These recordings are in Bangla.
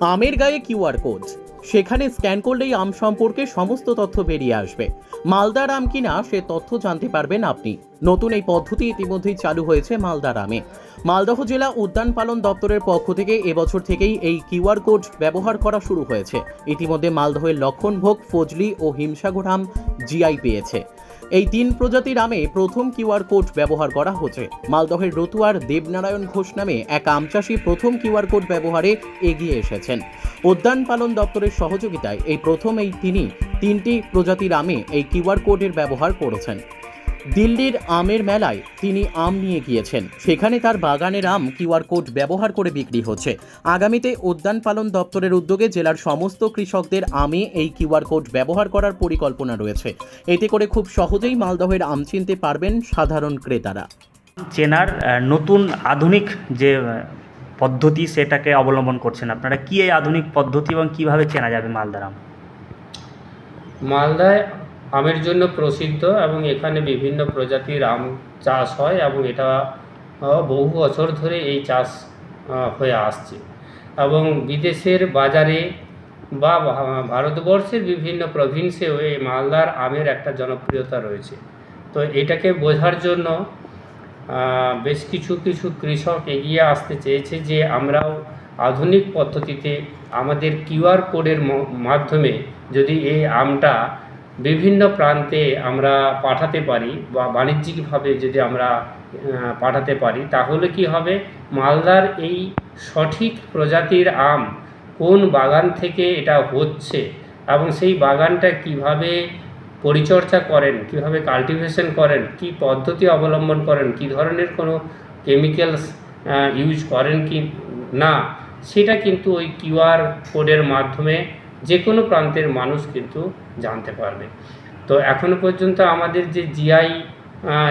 আমের গায়ে কিউআর কোড। সেখানে স্ক্যান করলেই আম সম্পর্কে সমস্ত তথ্য বেরিয়ে আসবে। মালদার আম কিনা সে তথ্য জানতে পারবেন আপনি। নতুন এই পদ্ধতি ইতিমধ্যেই চালু হয়েছে মালদার আমে। মালদহ জেলা উদ্যান পালন দপ্তরের পক্ষ থেকে এবছর থেকেই এই কিউআর কোড ব্যবহার করা শুরু হয়েছে। ইতিমধ্যে মালদহের লক্ষণভোগ, ফজলি ও হিমসাগর আম জিআই পেয়েছে। এই তিন প্রজাতির আমে প্রথম কিউআর কোড ব্যবহার করা হচ্ছে। মালদহের রতুয়ার দেবনারায়ণ ঘোষ নামে এক আম চাষি প্রথম কিউআর কোড ব্যবহারে এগিয়ে এসেছেন। উদ্যান পালন দপ্তরের সহযোগিতায় এই প্রথম এই তিনি তিনটি প্রজাতির আমে এই কিউআর কোডের ব্যবহার করেছেন। দিল্লির আমের মেলায় তিনি আম নিয়ে গিয়েছেন। সেখানে তার বাগানের আম কিউআর কোড ব্যবহার করে বিক্রি হচ্ছে। আগামীতে উদ্যান পালন দপ্তরের উদ্যোগে জেলার সমস্ত কৃষকদের আমে এই কিউআর কোড ব্যবহার করার পরিকল্পনা রয়েছে। এতে করে খুব সহজেই মালদহের আম চিনতে পারবেন সাধারণ ক্রেতারা। চেনার নতুন আধুনিক যে পদ্ধতি সেটাকে অবলম্বন করছেন আপনারা। কি এই আধুনিক পদ্ধতি এবং কীভাবে চেনা যাবে মালদার আম? মালদায় আমের জন্য প্রসিদ্ধ এবং এখানে বিভিন্ন প্রজাতির আম চাষ হয় এবং এটা বহু বছর ধরে এই চাষ হয়ে আসছে। এবং বিদেশের বাজারে বা ভারতবর্ষের বিভিন্ন প্রভিন্সেও এই মালদার আমের একটা জনপ্রিয়তা রয়েছে। তো এটাকে বোঝার জন্য বেশ কিছু কিছু কৃষক এগিয়ে আসতে চেয়েছে যে আমরাও আধুনিক পদ্ধতিতে আমাদের কিউআর কোডের মাধ্যমে যদি এই আমটা বিভিন্ন প্রান্তে আমরা পাঠাতে পারি বা বাণিজ্যিকভাবে যদি আমরা পাঠাতে পারি, তাহলে কি হবে? মালদার এই সঠিক প্রজাতির আম কোন বাগান থেকে এটা হচ্ছে এবং সেই বাগানটা কীভাবে পরিচর্যা করেন, কীভাবে কাল্টিভেশন করেন, কি পদ্ধতি অবলম্বন করেন, কি ধরনের কোনো কেমিক্যালস ইউজ করেন কি না, সেটা কিন্তু ওই কিউআর কোডের মাধ্যমে যে কোনো প্রান্তের মানুষ কিন্তু জানতে পারবে। তো এখনও পর্যন্ত আমাদের যে জিআই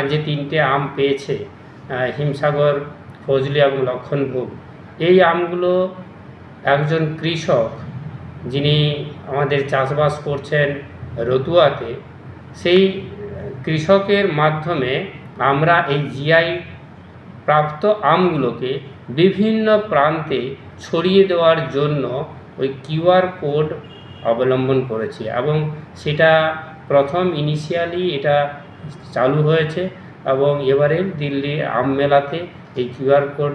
যে তিনটে আম পেয়েছে হিমসাগর, ফজলি এবং লক্ষণভোগ, এই আমগুলো একজন কৃষক যিনি আমাদের চাষবাস করছেন রতুয়াতে, সেই কৃষকের মাধ্যমে আমরা এই জিআই প্রাপ্ত আমগুলোকে বিভিন্ন প্রান্তে ছড়িয়ে দেওয়ার জন্য ওই কিউআর কোড অবলম্বন করেছি এবং সেটা প্রথম ইনিশিয়ালি এটা চালু হয়েছে এবং এবারে দিল্লি আম মেলাতে এই কিউআর কোড,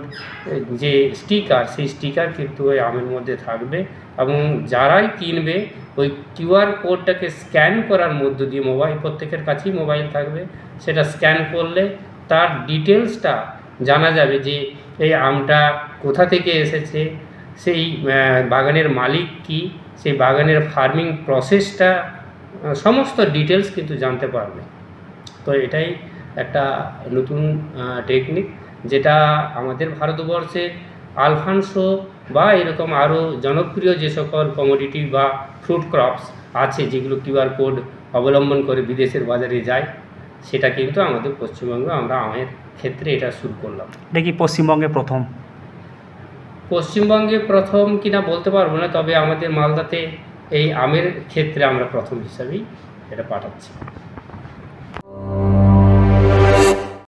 যে স্টিকার, সেই স্টিকার কিন্তু ওই আমের মধ্যে থাকবে এবং যারাই কিনবে ওই কিউআর কোডটাকে স্ক্যান করার মধ্য দিয়ে মোবাইল, প্রত্যেকের কাছেই মোবাইল থাকবে, সেটা স্ক্যান করলে তার ডিটেলসটা জানা যাবে যে এই আমটা কোথা থেকে এসেছে সেই বাগানের মালিক কি? সেই বাগানের ফার্মিং প্রসেসটা সমস্ত ডিটেলস কিন্তু জানতে পারবে। তো এটাই একটা নতুন টেকনিক যেটা আমাদের ভারতবর্ষে আলফানসো বা এরকম আরও জনপ্রিয় যে সকল কমোডিটি বা ফ্রুট ক্রপস আছে যেগুলো কিউআর কোড অবলম্বন করে বিদেশের বাজারে যায়, সেটা কিন্তু আমাদের পশ্চিমবঙ্গে আমরা আমের ক্ষেত্রে এটা শুরু করলাম। এটা কি পশ্চিমবঙ্গে প্রথম? পশ্চিমবঙ্গে প্রথম কিনা বলতে পারব না, তবে আমাদের মালদাতে এই আমের ক্ষেত্রে আমরা প্রথম হিসাবেই এটা পাঠাচ্ছি।